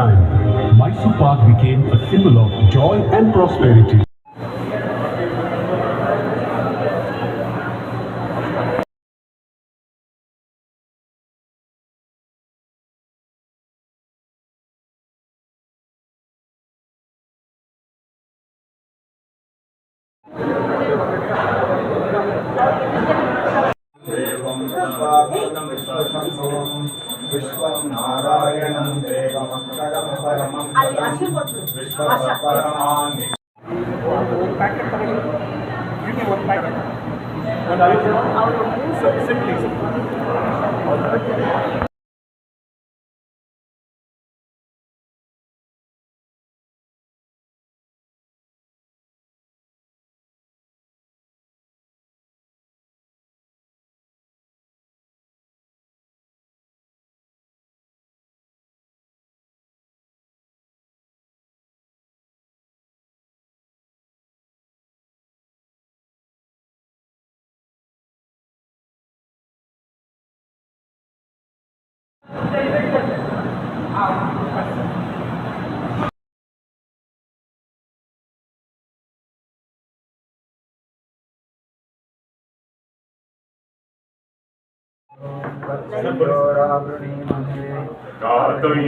time, Mysore Park became a symbol of joy and prosperity. Thank you. विश्वसम्भवं विश्वं नारायणं देवमक्षरं परमं पदं विश्वपरमानि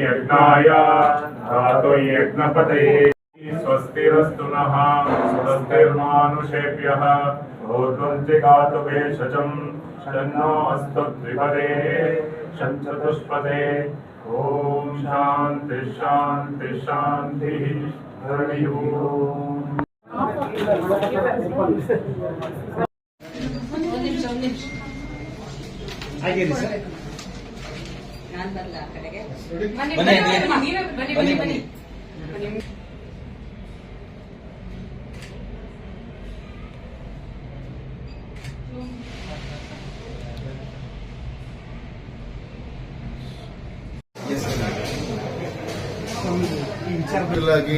यज्ञाय गातुं यज्ञपतये स्वस्तिरस्तु नः स्वस्तिर्मानुषेभ्यः। भूत्वञ्चिकातु भेषजं शन्नो शञ्चतुष्पदे ॐ शान्ति शान्ति शान्तिः हरि ओम् ಹಾಗೇರಿ ಸರ್ ನಾನ್ ಬರ್ಲ ಆ ಕಡೆಗೆ ಬನ್ನಿ ಬನ್ನಿ ಬನ್ನಿ ನೀವೇ ಬನ್ನಿ ಬನ್ನಿ ಬನ್ನಿ ಬನ್ನಿ ಾಗಿ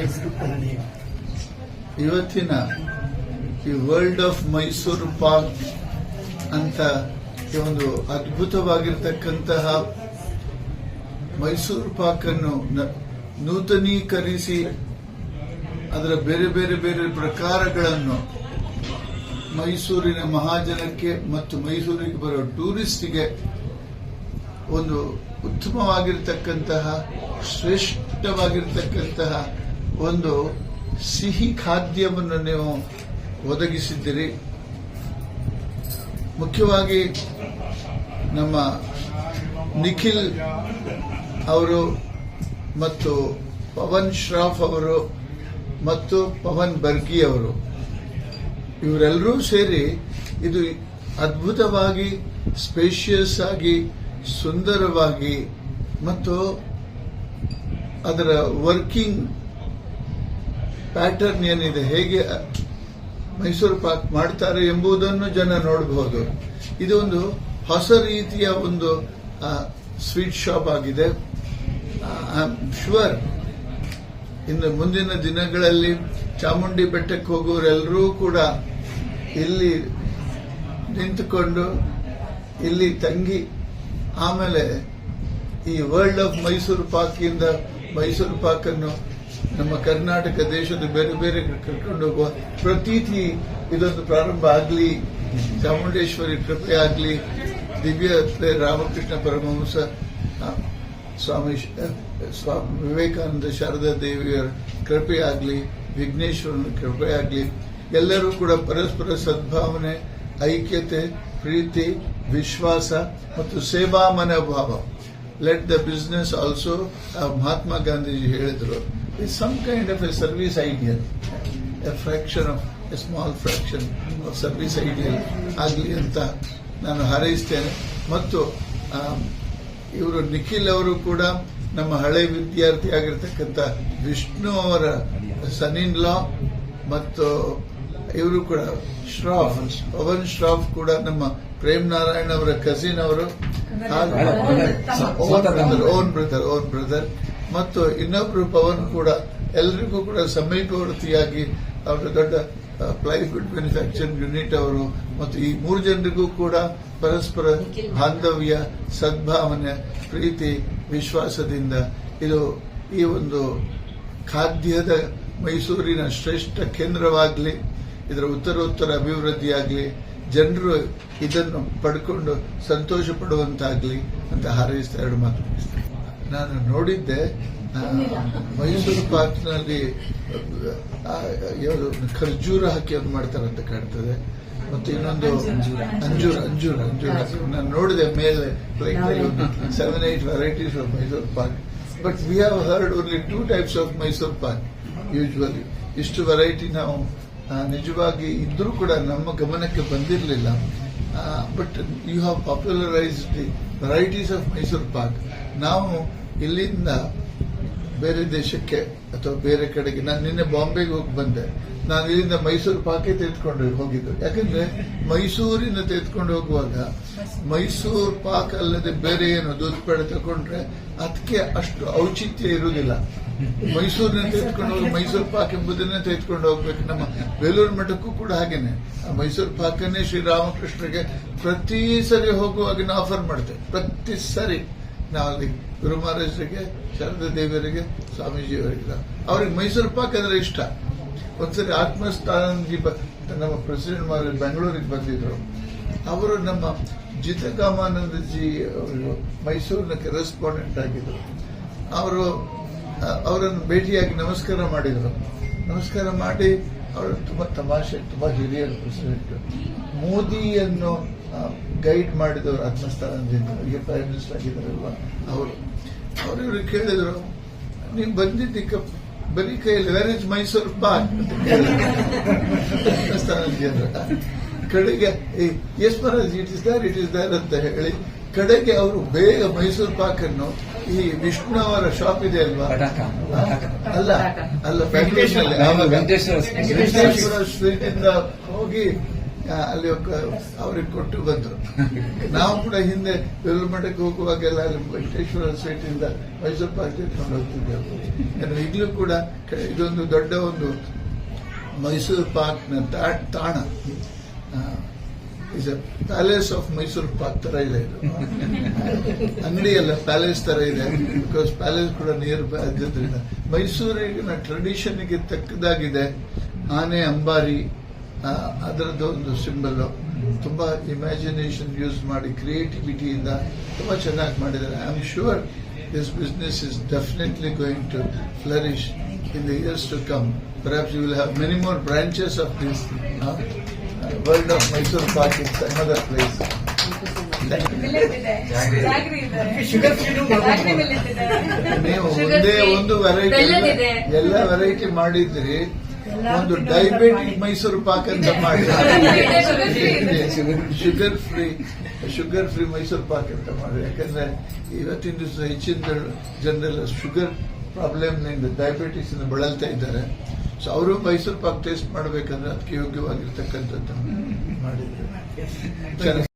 ಇವತ್ತಿನ ಈ ವರ್ಲ್ಡ್ ಆಫ್ ಮೈಸೂರು ಪಾರ್ಕ್ ಅಂತ ಈ ಒಂದು ಅದ್ಭುತವಾಗಿರ್ತಕ್ಕಂತಹ ಮೈಸೂರು ಪಾರ್ಕ್ ಅನ್ನು ನೂತನೀಕರಿಸಿ ಅದರ ಬೇರೆ ಬೇರೆ ಬೇರೆ ಪ್ರಕಾರಗಳನ್ನು ಮೈಸೂರಿನ ಮಹಾಜನಕ್ಕೆ ಮತ್ತು ಮೈಸೂರಿಗೆ ಬರೋ ಟೂರಿಸ್ಟ್ಗೆ ಒಂದು ಉತ್ತಮವಾಗಿರ್ತಕ್ಕಂತಹ, ಶ್ರೇಷ್ಠವಾಗಿರ್ತಕ್ಕಂತಹ ಒಂದು ಸಿಹಿ ಖಾದ್ಯವನ್ನು ನೀವು ಒದಗಿಸಿದ್ದೀರಿ. ಮುಖ್ಯವಾಗಿ ನಮ್ಮ ನಿಖಿಲ್ ಅವರು ಮತ್ತು ಪವನ್ ಶ್ರಾಫ್ ಅವರು ಮತ್ತು ಪವನ್ ಬರ್ಗಿ ಅವರು, ಇವರೆಲ್ಲರೂ ಸೇರಿ ಇದು ಅದ್ಭುತವಾಗಿ, ಸ್ಪೇಷಿಯಸ್ ಆಗಿ ಸುಂದರವಾಗಿ ಮತ್ತು ಅದರ ವರ್ಕಿಂಗ್ ಪ್ಯಾಟರ್ನ್ ಏನಿದೆ, ಹೇಗೆ ಮೈಸೂರು ಪಾಕ್ ಮಾಡ್ತಾರೆ ಎಂಬುದನ್ನು ಜನ ನೋಡಬಹುದು ಇದು ಒಂದು ಹೊಸ ರೀತಿಯ ಒಂದು ಸ್ವೀಟ್ ಶಾಪ್ ಆಗಿದೆ. ಶುವರ್. ಇನ್ನು ಮುಂದಿನ ದಿನಗಳಲ್ಲಿ ಚಾಮುಂಡಿ ಬೆಟ್ಟಕ್ಕೆ ಹೋಗುವರೆಲ್ಲರೂ ಕೂಡ ಇಲ್ಲಿ ನಿಂತುಕೊಂಡು, ಇಲ್ಲಿ ತಂಗಿ ಆಮೇಲೆ ಈ ವರ್ಲ್ಡ್ ಆಫ್ ಮೈಸೂರು ಪಾಕ್ ಇಂದ ಮೈಸೂರು ಪಾಕ್ ಅನ್ನು ನಮ್ಮ ಕರ್ನಾಟಕ ದೇಶದ ಬೇರೆ ಬೇರೆ ಕರ್ಕೊಂಡು ಹೋಗುವ ಪ್ರತೀತಿ ಇದೊಂದು ಪ್ರಾರಂಭ ಆಗಲಿ, ಚಾಮುಂಡೇಶ್ವರಿ ಕೃಪೆ ಆಗಲಿ, ದಿವ್ಯ ರಾಮಕೃಷ್ಣ ಪರಮಹಂಸ ಸ್ವಾಮಿ ಸ್ವಾಮಿ ವಿವೇಕಾನಂದ ಶಾರದಾ ದೇವಿಯರ ಕೃಪೆ ವಿಘ್ನೇಶ್ವರನ ಕೃಪೆ ಎಲ್ಲರೂ ಕೂಡ ಪರಸ್ಪರ ಸದ್ಭಾವನೆ, ಐಕ್ಯತೆ ಪ್ರೀತಿ, ವಿಶ್ವಾಸ ಮತ್ತು ಸೇವಾ ಮನೋಭಾವ let the business also Mahatma Gandhiji ಹೇಳಿದರು is some kind of a service ideal a fraction of a small fraction of service ideal ಆಗಲಿ ಅಂತ ನಾನು ಹಾರೈಸ್ತೇನೆ. ಮತ್ತು ಇವರು ನಿಖಿಲ್ ಅವರು ಕೂಡ ನಮ್ಮ ಹಳೆ ವಿದ್ಯಾರ್ಥಿ ಆಗಿರ್ತಕ್ಕಂಥ ವಿಷ್ಣು ಅವರ ಸನಿನ್ ಲಾ ಮತ್ತು ಇವರು ಕೂಡ ಶ್ರಾಫ್ ಪವನ್ ಶ್ರಾಫ್ ಕೂಡ ನಮ್ಮ ಪ್ರೇಮ್ ನಾರಾಯಣ್ ಅವರ ಕಸಿನ್ ಅವರು. ಓನ್ ಬ್ರದರ್ ಓನ್ ಬ್ರದರ್ ಮತ್ತು ಇನ್ನೊಬ್ರು ಪವನ್ ಕೂಡ ಎಲ್ರಿಗೂ ಕೂಡ ಸಮೀಪವರ್ತಿಯಾಗಿ ಅವರ ದೊಡ್ಡ ಪ್ಲೈವುಡ್ ಮ್ಯಾನುಫ್ಯಾಕ್ಚರಿಂಗ್ ಯೂನಿಟ್ ಅವರು ಮತ್ತು ಈ ಮೂರು ಜನರಿಗೂ ಕೂಡ ಪರಸ್ಪರ ಬಾಂಧವ್ಯ ಸದ್ಭಾವನೆ ಪ್ರೀತಿ ವಿಶ್ವಾಸದಿಂದ ಇದು ಈ ಒಂದು ಖಾದ್ಯದ ಮೈಸೂರಿನ ಶ್ರೇಷ್ಠ ಕೇಂದ್ರವಾಗಲಿ. ಇದರ ಉತ್ತರೋತ್ತರ ಅಭಿವೃದ್ಧಿಯಾಗಲಿ ಜನರು ಇದನ್ನು ಪಡ್ಕೊಂಡು ಸಂತೋಷ ಪಡುವಂತಾಗ್ಲಿ ಅಂತ ಹಾರೈಸ್ತಾ ಎರಡು ಮಾತು. ನಾನು ನೋಡಿದ್ದೆ ಮೈಸೂರು ಪಾಕ್ನಲ್ಲಿ ಖರ್ಜೂರ ಹಾಕಿ ಅದು ಮಾಡ್ತಾರಂತ ಕಾಣ್ತದೆ. ಮತ್ತೆ ಇನ್ನೊಂದು ಅಂಜೂರ ಅಂಜೂರ ಅಂಜೂರ. ನಾನು ನೋಡಿದೆ ಮೇಲೆ seven eight varieties of Mysore pak but we have heard only two types of Mysore pak usually ಇಷ್ಟು ವೆರೈಟಿ ನಾವು ನಿಜವಾಗಿ ಇದ್ರೂ ಕೂಡ ನಮ್ಮ ಗಮನಕ್ಕೆ ಬಂದಿರಲಿಲ್ಲ. But you have popularise the varieties of Mysore pak ನಾವು ಇಲ್ಲಿಂದ ಬೇರೆ ದೇಶಕ್ಕೆ ಅಥವಾ ಬೇರೆ ಕಡೆಗೆ, ನಾನು ನಿನ್ನೆ ಬಾಂಬೆಗೆ ಹೋಗಿ ಬಂದೆ. ನಾನು ಇಲ್ಲಿಂದ ಮೈಸೂರು ಪಾಕೆ ತೆಗೆದುಕೊಂಡು ಹೋಗಿದ್ದು. ಯಾಕಂದ್ರೆ ಮೈಸೂರಿನ ತೆಗೆದುಕೊಂಡು ಹೋಗುವಾಗ ಮೈಸೂರು ಪಾಕ್ ಅಲ್ಲದೆ ಬೇರೆ ಏನು ದೂಧ ಪೇಡ ತಗೊಂಡ್ರೆ ಅದಕ್ಕೆ ಅಷ್ಟು ಔಚಿತ್ಯ ಇರುವುದಿಲ್ಲ. ಮೈಸೂರಿನ ತೆಗೆದುಕೊಂಡು ಹೋಗಿ, ಮೈಸೂರು ಪಾಕ್ ಎಂಬುದನ್ನೇ ತೆಗೆದುಕೊಂಡು ಹೋಗ್ಬೇಕು. ನಮ್ಮ ಬೇಲೂರು ಮಠಕ್ಕೂ ಕೂಡ ಹಾಗೇನೆ. ಮೈಸೂರು ಪಾಕನ್ನೇ ಶ್ರೀರಾಮಕೃಷ್ಣಗೆ ಪ್ರತಿ ಸರಿ ಹೋಗುವಾಗ ಆಫರ್ ಮಾಡ್ತೇವೆ. ಪ್ರತಿ ಸರಿ. ನಾವು ಅಲ್ಲಿ ಗುರು ಮಹಾರಾಜರಿಗೆ, ಶಾರದಾ ದೇವಿಯರಿಗೆ ಸ್ವಾಮೀಜಿಯವರಿಗೆಲ್ಲ ಅವ್ರಿಗೆ ಮೈಸೂರು ಪಾಕ್ ಅಂದ್ರೆ ಇಷ್ಟ. ಒಂದ್ಸರಿ ಆತ್ಮಸ್ಥಾನಂದಿ ಬ- ನಮ್ಮ ಪ್ರೆಸಿಡೆಂಟ್ ಮಹಾರಾಜ್ ಬೆಂಗಳೂರಿಗೆ ಬಂದಿದ್ರು. ಅವರು ನಮ್ಮ ಜಿತಕಾಮಾನಂದಜಿ ಅವರು ಮೈಸೂರಿನ ಕರೆಸ್ಪಾಂಡೆಂಟ್ ಆಗಿದ್ರು. ಅವರು ಅವರನ್ನು ಭೇಟಿಯಾಗಿ ನಮಸ್ಕಾರ ಮಾಡಿದರು. ನಮಸ್ಕಾರ ಮಾಡಿ ಅವರು ತುಂಬಾ ತಮಾಷೆ, ತುಂಬಾ ಹಿರಿಯರು ಪ್ರೆಸಿಡೆಂಟ್. ಮೋದಿಯನ್ನು ಗೈಡ್ ಮಾಡಿದವರು ಆತ್ಮಸ್ಥಾನದಿಂದ ಈಗ ಪ್ರೈಮ್ ಮಿನಿಸ್ಟರ್ ಆಗಿದ್ದಾರಲ್ವ ಅವರು. ಅವರು ಕೇಳಿದ್ರು, ನೀವು ಬಂದಿದ್ದಕ್ಕೆ ಬರೀ ಕೈಯಲ್ಲಿ ವೆರ್ ಇಸ್ ಮೈಸೂರು ಪಾಕ್ ಕಡೆಗೆ as Maharaj it is there it is there ಅಂತ ಹೇಳಿ, ಕಡೆಗೆ ಅವರು ಬೇಗ ಮೈಸೂರು ಪಾಕ್ ಅನ್ನು ಈ ವಿಷ್ಣು ಅವರ ಶಾಪ್ ಇದೆ ಅಲ್ವಾ? ಅಲ್ಲ ಅಲ್ಲ ಆವಾಗ ವೆಂಕಟೇಶ್ವರ ವೆಂಕಟೇಶ್ವರ ಸ್ಟ್ರೀಟ್ ಇಂದ ಹೋಗಿ ಅಲ್ಲಿ ಅವ್ರಿಗೆ ಕೊಟ್ಟು ಬಂದ್ರು. ನಾವು ಕೂಡ ಹಿಂದೆ ಮಠಕ್ಕೆ ಹೋಗುವಾಗೆಲ್ಲ ಅಲ್ಲಿ ವೆಂಕಟೇಶ್ವರ ಸ್ವೀಟ್ ಇಂದ ಮೈಸೂರು ಪಾಕ್ ತೆಗೆದುಕೊಂಡು ಹೋಗ್ತಿದ್ದೆವು. ಈಗಲೂ ಕೂಡ ಇದೊಂದು ದೊಡ್ಡ ಒಂದು ಮೈಸೂರು ಪಾರ್ಕ್ನ ತಾ- ತಾಣ. Is a palace of Mysore pak ತರ ಇದೆ ಅಂಗಡಿ ಅಲ್ಲ ಪ್ಯಾಲೇಸ್ ತರ ಇದೆ. ಬಿಕಾಸ್ ಪ್ಯಾಲೇಸ್ ಕೂಡ ನಿಯರ್ ಬೈ ಆದ್ದರಿಂದ ಮೈಸೂರಿನ ಟ್ರೆಡಿಷನ್ಗೆ ತಕ್ಕದಾಗಿದೆ ಆನೆ, ಅಂಬಾರಿ ಅದರದ್ದು ಒಂದು ಸಿಂಬಲ್ ತುಂಬಾ ಇಮ್ಯಾಜಿನೇಷನ್ ಯೂಸ್ ಮಾಡಿ ಕ್ರಿಯೇಟಿವಿಟಿಯಿಂದ ತುಂಬಾ ಚೆನ್ನಾಗಿ ಮಾಡಿದ್ದಾರೆ. I am sure this business is definitely going to flourish in the years to come perhaps you will have many more branches of this world of Mysuru park is another place ನೀವು ಒಂದೇ ಒಂದು variety ಎಲ್ಲ variety ಮಾಡಿದ್ರಿ ಒಂದು diabetic Mysuru pak ಅಂತ ಮಾಡಿ. Sugar free sugar free Mysuru pak ಅಂತ ಮಾಡಿ. ಯಾಕಂದ್ರೆ ಇವತ್ತಿನ ದಿವಸ ಹೆಚ್ಚಿನ ಜನರೆಲ್ಲ ಶುಗರ್ ಪ್ರಾಬ್ಲಮ್ನಿಂದ ಡಯಾಬಿಟಿಸ್ ಬಳಲ್ತಾ ಇದ್ದಾರೆ. ಸೊ ಅವರು ಮೈಸೂರು ಪಾಕ್ ಟೇಸ್ಟ್ ಮಾಡಬೇಕಂದ್ರೆ ಅದಕ್ಕೆ ಯೋಗ್ಯವಾಗಿರ್ತಕ್ಕಂಥದ್ದು ಮಾಡಿದ್ರು